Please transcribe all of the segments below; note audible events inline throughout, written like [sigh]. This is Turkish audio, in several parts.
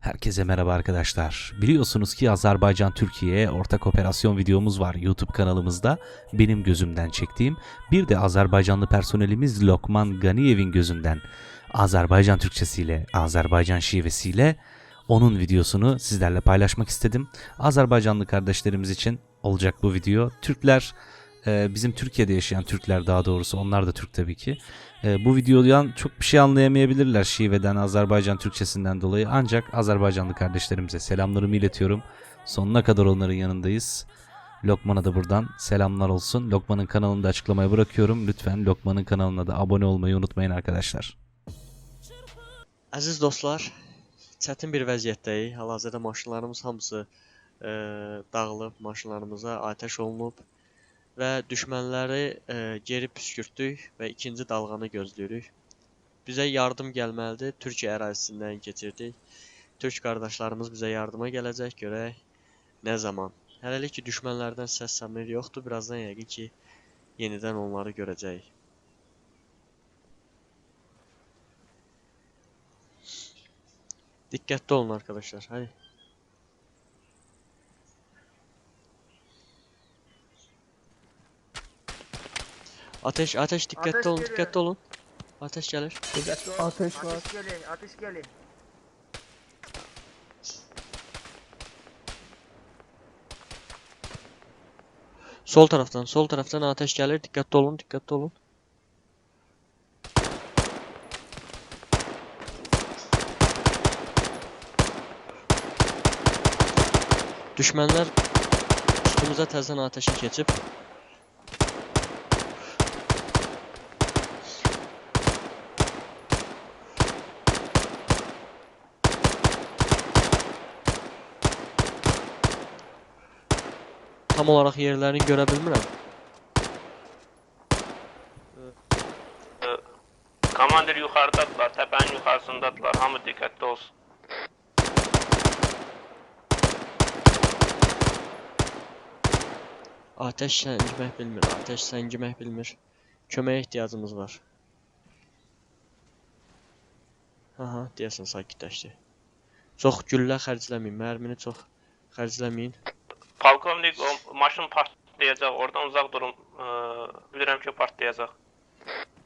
Herkese merhaba arkadaşlar. Biliyorsunuz ki Azerbaycan Türkiye ortak operasyon videomuz var YouTube kanalımızda. Benim gözümden çektiğim. Bir de Azerbaycanlı personelimiz Lokman Ganiyev'in gözünden Azerbaycan Türkçesiyle, Azerbaycan şivesiyle onun videosunu sizlerle paylaşmak istedim. Azerbaycanlı kardeşlerimiz için olacak bu video. Türkler e, bizim Türkiye'de yaşayan Türkler daha doğrusu onlar da Türk tabii ki. E, bu videodan çok bir şey anlayamayabilirler şiveden, Azerbaycan Türkçesinden dolayı. Ancak Azerbaycanlı kardeşlerimize selamlarımı iletiyorum. Sonuna kadar onların yanındayız. Lokman'a da buradan selamlar olsun. Lokman'ın kanalını da açıklamaya bırakıyorum. Lütfen Lokman'ın kanalına da abone olmayı unutmayın arkadaşlar. Əziz dostlar, çətin bir vəziyyətdəyik. Hal-hazırda maşınlarımız hamısı e, dağılıb, maşınlarımıza atəş olunub və düşmənləri e, geri püskürtdük və ikinci dalğanı gözləyirik. Bizə yardım gəlməlidir. Türkiyə ərazisindən keçirdik. Türk qardaşlarımız bizə yardıma gələcək. Görək nə zaman. Hələlik ki düşmənlərdən səs səmir yoxdur. Birazdan yəqin ki yenidən onları görəcəyik. Dikkatli olun arkadaşlar. Hadi. Ateş, ateş, dikkatli Ateş olun, geliyor. dikkatli olun. Ateş gelir. Ateş var. Ateş geliyor, ateş geliyor. Sol taraftan, sol taraftan ateş gelir. Dikkatli olun, dikkatli olun. Düşmənlər üstümüzə təzədən ateşi keçib. Tam olaraq yerlərini görə bilmirəm. Komandir yukarıdadılar, tepenin yukarısındadılar. Hamı dikkatli olsun. Ateş səngimək bilmir, ateş səngimək bilmir. Köməyə ehtiyacımız var. Aha, deyəsən sakitləşdi. Çox güllə xərcləməyin, mərmini çox xərcləməyin. Polkovnik o maşın partlayacak. Oradan uzak durun. Ee, bilirim ki partlayacak.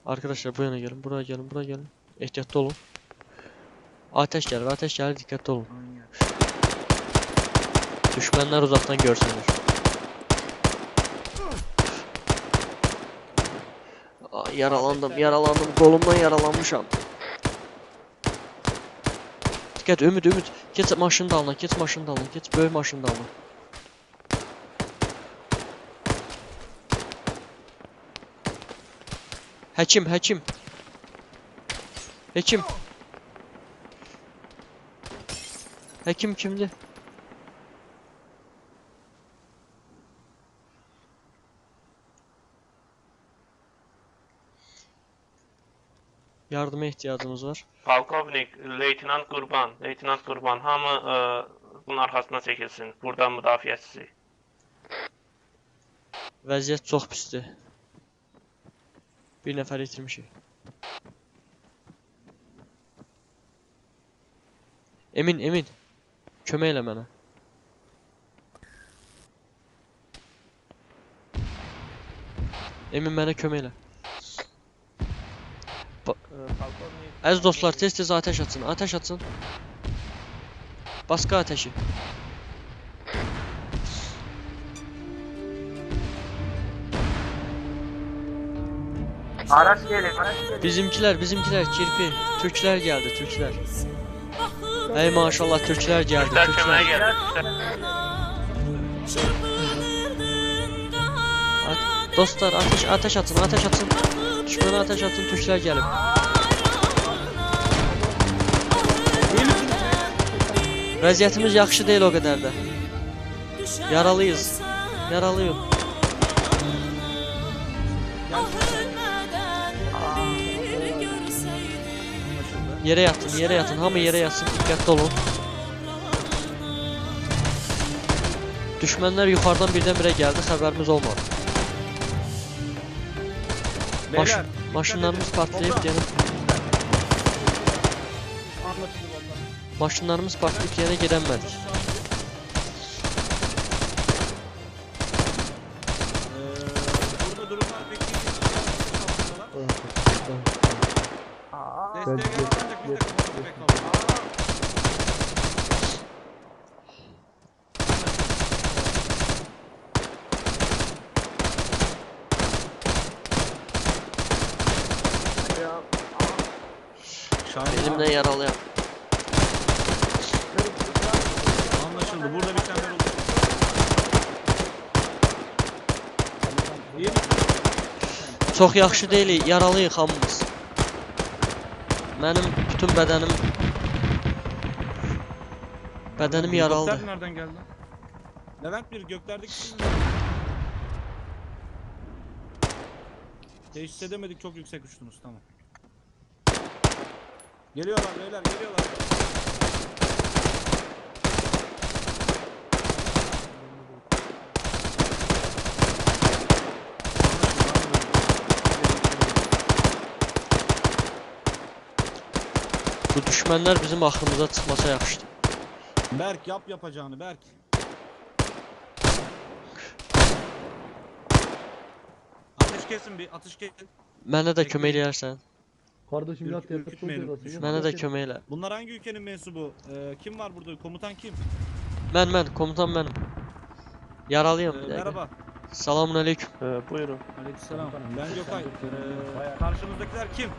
Arkadaşlar bu yana gelin, buraya gelin, buraya gelin. Ehtiyatlı olun. Ateş gelir, ateş gelir, dikkatli olun. Düşmanlar uzaktan görsünler. Aa, yaralandım, yaralandım. Kolumdan yaralanmışam. Dikkat, Ümit, Ümit. Geç maşını da alın, geç maşını da alın, geç böyük maşını da. Həkim, həkim. Həkim. Həkim kimdir? Yardıma ehtiyacımız var. Polkovnik, Leytinant Kurban, Leytinant Kurban hamı e, bunun arkasına çekilsin. Buradan müdafiəçisi. Vəziyyət çox pisdir. Bir nəfər itirmişik. Emin, Emin. Elə mənə. Emin mənə kömək elə. Ba Əziz dostlar, tez-tez atəş açın, atəş açın. Baskı ateşi. Araç geliyor, araç geliyor. Bizimkiler, bizimkiler kirpi. Türkler geldi, Türkler. Ey maşallah Türkler geldi, Türkler Türkler. gəldi. At- dostlar ateş ateş atın, ateş atın. Düşmana ateş atın, Türkler gelip. Vəziyyətimiz yaxşı deyil o qədər də. Yaralıyız. Yaralıyıq. Yere yatın, yere yatın. Hamı yere yatsın. Dikkatli olun. Düşmənlər yuxarıdan birdən-birə gəldi, xəbərimiz olmadı. Maş maşınlarımız partlayıb valla. Maşınlarımız batıb yenə gedəmədik. Ee, kaldık. Şahin Elimdən yaralıyam. Anlaşıldı. Burada bir çember oluştu. İyi mi? Çox yaxşı yaralıyıq hamımız. Mənim bütün bədənim bədənim yaralıdır. Gökler nereden geldi? Levent bir göklerdeki? Teşhis edemedik çok yüksek uçtunuz tamam. Geliyorlar beyler geliyorlar. Bu düşmənlər bizim axırımıza çıxmasa yaxşıdır. Berk yap yapacağını Berk. Ateş kesin bir atış kesin. Mənə də kömək eləyərsən. Kardeşim Ürk- yat yatıp ürkütmeyelim. diyorsun. Mənə də kömək elə. Bunlar hangi ülkenin mensubu? Ee, kim var burada? Komutan kim? Mən mən, komutan mənim. Yaralıyam Ee, bir dəqiqə. merhaba. Selamun aleyküm. buyurun. Aleykümselam. Ben Gökay. Ee, karşımızdakiler kim?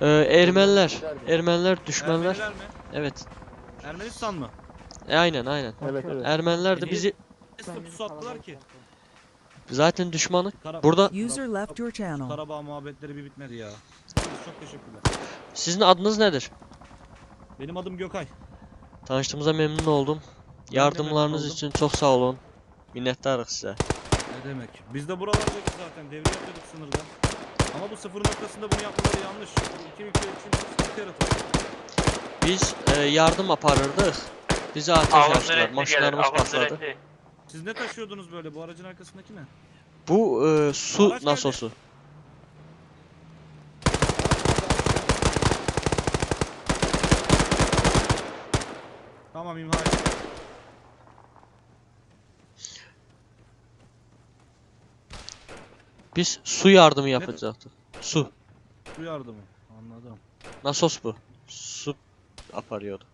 Ee, ermənilər, ermənilər, düşmənlər. Ermeniler mi? Evet. Ermenistan mı? E, aynen aynen. Evet evet. Ermənilər də bizi Ne statüsü attılar ki? zaten düşmanı. Kara Burada User left your channel. Karabağ muhabbetleri bir bitmedi ya. Çok teşekkürler. sizin adınız nedir? Benim adım Gökay. Tanışdığımıza memnun oldum. Yardımlarınız oldum. için çok sağ olun. Minnettarıq sizə. Ne demek? Biz de buralardayız zaten. Devre yapıyorduk sınırda. Ama bu sıfır noktasında bunu yapmaları yanlış. İki ülke için sıkıntı yaratır. Biz e, yardım aparırdıq. Bizi ateş sürekli Maşınlarımız patladı. Siz ne taşıyordunuz böyle? Bu aracın arkasındaki ne? Bu e, su Araç geldi. nasosu. Tamam imha et. Biz su yardımı yapacaqdıq. Su. Su yardımı. Anladım. Nasos bu. Su aparıyordu.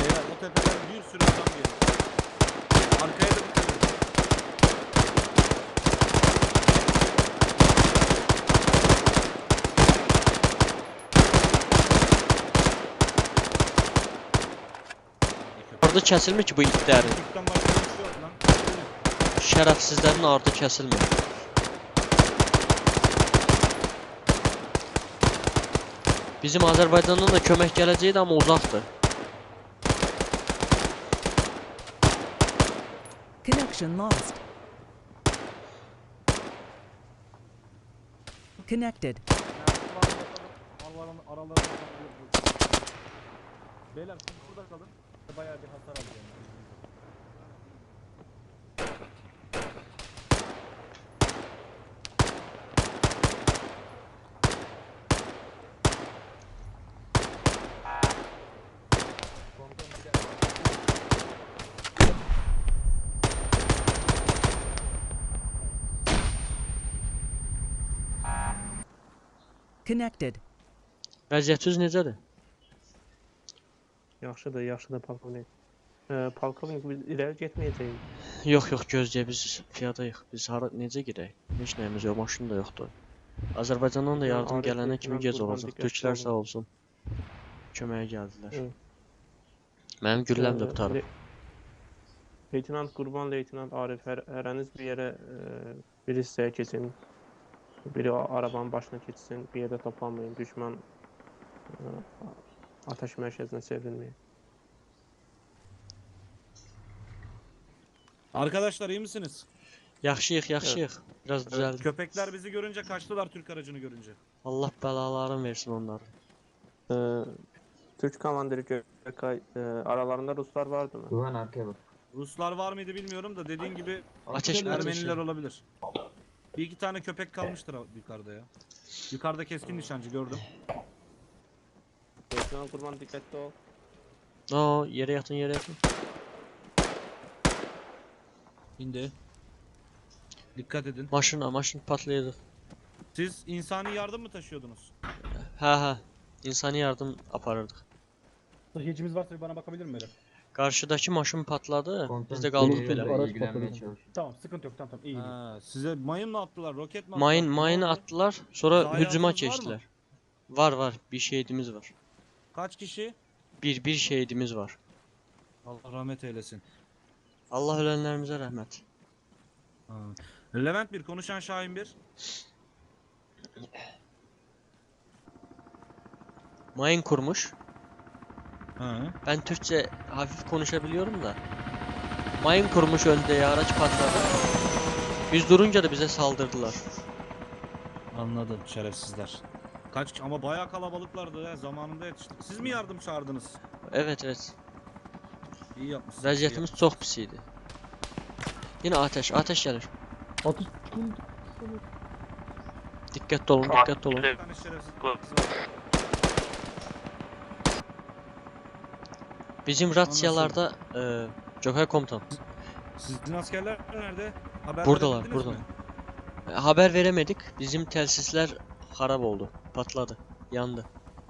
Beyler o tepeden bir sürü adam geliyor. Arkaya da dikkat edin. Ardı kəsilmir ki bu. Türk'ten başka bir şey yok lan. Şərəfsizlərin ardı kəsilmir. Bizim Azərbaycandan da kömək gələcəkdi amma uzaqdır. Connection lost. Connected. Beyler siz burada kalın. Bayağı bir hasar alacağım. Connected. Vəziyyətiniz necədir? Yaxşıdır, yaxşıdır polkovnik. Ee, polkovnik biz ileri getməyəcəyik. Yox, yox, gözləyə biz piyadayıq. Biz hara necə gedək? Heç nəyimiz yox, maşın da yoxdur. Azərbaycandan da Ya, yardım Arif gələnə kimi gec olacaq. Türklər sağ olsun. Köməyə gəldilər. Evet. Mənim gülləm də qutarıb. le- Leytenant Qurban, Leytenant Arif, hər, hərəniz bir yerə e, bir hissəyə keçin. Biri arabanın başına keçsin, bir yerdə toplanmayın. Düşman e, ateş mərkəzinə çevrilməyin. Arkadaşlar iyi misiniz? Yaxşıyıq, yaxşıyıq. Biraz düzəldik. Köpekler bizi görünce kaçtılar Türk aracını görünce. Allah bəlalarını versin onların. E, Türk komandiri Gökay, e, aralarında Ruslar vardı mı? Güven arkaya bak. Ruslar var mıydı bilmiyorum da dediğin gibi Ateş Ermeniler ateşi? olabilir. Bir iki tane köpek kalmıştır yukarıda ya. Yukarıda keskin nişancı gördüm. Leytenant Qurban diqqətli ol. Aa, yere yatın yere yatın. İndi. Dikkat edin. Maşın, maşın patlayacak. Siz insani yardım mı taşıyordunuz? Ha ha. İnsani yardım aparırdık. Taşıyıcımız varsa bir bana bakabilir mi böyle? Karşıdaki maşın patladı. Biz de kaldık böyle. araç patladı. Tamam sıkıntı yok tamam tamam iyi. Ha, size mayın mı attılar? Roket mi attılar? Mayın, mayını attılar. Sonra Zayiatınız hücuma var mı? geçtiler. Var var. Bir şehidimiz var. Kaç kişi? Bir bir şehidimiz var. Allah rahmet eylesin. Allah ölenlerimize rahmet. Ha. Levent bir konuşan Şahin bir. Mayın kurmuş. Ha. Ben Türkçe hafif konuşabiliyorum da. Mayın kurmuş önde ya araç patladı. Biz durunca da bize saldırdılar. Anladım şerefsizler. Kaç ama bayağı kalabalıklardı ya zamanında yetiştik. Siz mi yardım çağırdınız? Evet evet. İyi yapmışsınız. iyi Vəziyyətimiz çox pis idi. Yine ateş, ateş gəlir. Atış Diqqətli olun, diqqətli olun. yapmışsınız. Bir tane şerefsiz var. Bizim rasiyalarda e, Cöhər komutan Sizin askerler nerede? Haber Buradalar, mi? e, haber veremedik. Bizim telsizler xarab oldu, patladı, yandı.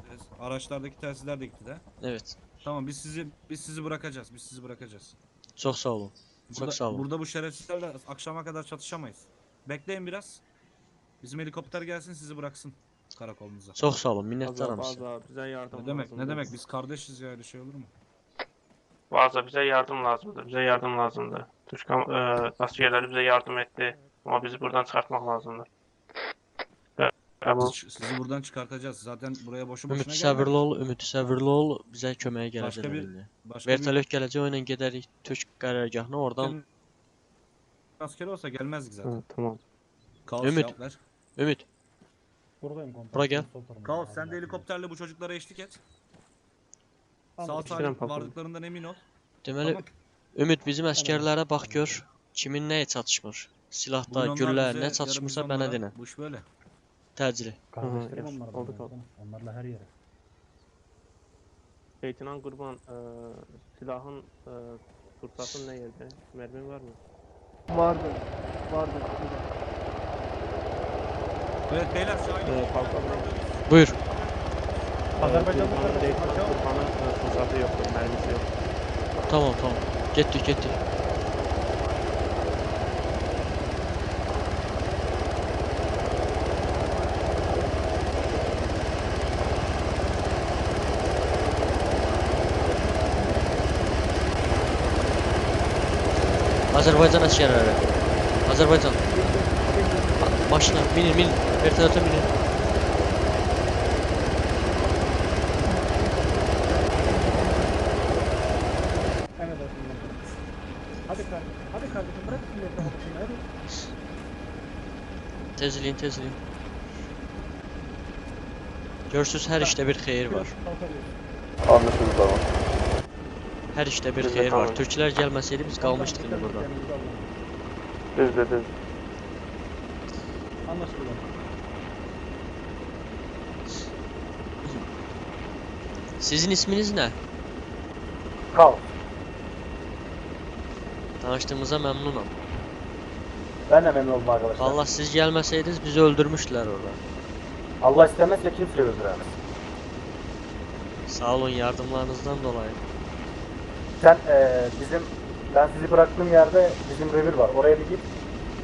Evet, Araçlardaki telsizler de gitti de. Evet. Tamam biz sizi biz sizi bırakacağız. Biz sizi bırakacağız. Çok sağ olun. Burada, Çok sağ olun. Burada bu şerefsizlerle akşama kadar çatışamayız. Bekleyin biraz. Bizim helikopter gelsin sizi bıraksın karakolunuza. Çox sağ olun, bizə yardım Ne demek? Ne demek? Biz kardeşiz ya öyle şey olur mu? Baza, bizə yardım lazımdır. Bizə yardım lazımdır. Türk e, askerləri bizə yardım etdi. Amma bizi buradan çıxartmaq lazımdır. Bə- Qəbul. Siz- sizi buradan çıkartacağız. Zaten buraya boşu boşuna gelmedik. səbirli ol, Ümid səbirli ol. Bizə köməyə Başqa gələcəklər bir- indi. Başka bir Vertolyot gələcək, o ilə gedərik Türk qərargahına, oradan asker olsa gelmezdik zaten. Hı, tamam. Kaos Ümit. cevap ver. Ümid, Buradayım komutanım. Bura gel. Kaos sen de helikopterle bu çocuklara eşlik et. Sağ salim vardıklarından emin ol. deməli Tamam. Ümid bizim əsgərlərə bax gör, kimin nəyə çatışmır. Silahda, güllə, nə çatışmırsa mənə onlara. denə. Bu iş böyle. Təcili. Kardeşlerim Hı hı, onlar. oldu, oldu. Onlarla her yere. Leytenant Qurban, e, silahın, e, tursatın nə yerdə? Mərmin varmı? Vardı. Vardı. Evet beyler Şahin. Buyur. Azerbaycan'da e, tursatı yoxdur, mərmisi yox. Tamam, tamam. Getdik, getdik. Azərbaycan əsgərləri. Azərbaycan. Ma- Maşına minin, minin. Vertolyota minin. Tezləyin, tezləyin. Görürsüz, hər işdə bir xeyir var. Kalkarız. Hər işdə bir Biz də xeyir var. tamam. Türklər gəlməsəydi biz qalmışdıq indi burada. Düzdür, düzdür. Anlaşıldı. Sizin isminiz nə? Kal. Tanışdığımıza məmnunam. Ben de memnun oldum arkadaşlar. Allah siz gəlməsəydiniz bizi öldürmüşdülər orada. Allah istemezse kimse öldüremez. Sağ olun yardımlarınızdan dolayı. Sen eee, bizim ben sizi bıraktığım yerde bizim revir var. Oraya bir git.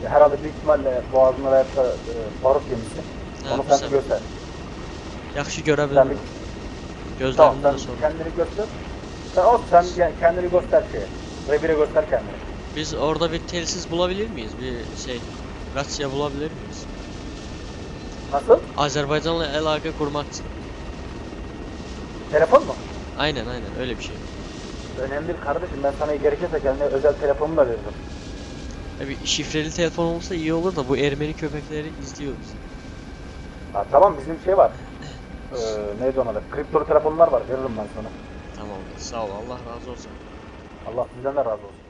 Herhalde büyük ihtimalle boğazında veyahut da eee, barut yemişsin. Hə, Onu sen bir göster. Sen bir, bilmirəm. tamam sen sonra. kendini göster. Sen o sen kendini göster şeye. Revire göster kendini. Biz orada bir telsiz bulabilir miyiz? Bir şey, rasiya bulabilir miyiz? Nasıl? Azərbaycanla əlaqə qurmaq üçün. Telefon mu? Aynen aynen öyle bir şey. Önemli değil kardeşim. Ben sana gerekirse kendine özel telefonumu da veririm. Tabii şifreli telefon olsa iyi olur da bu Ermeni köpekleri izliyoruz. Ha, tamam bizim şey var. Eee [laughs] neydi ona da? Kriptolu telefonlar var. Veririm ben sana. Tamam sağ ol Allah razı olsun. Allah sizden de razı olsun.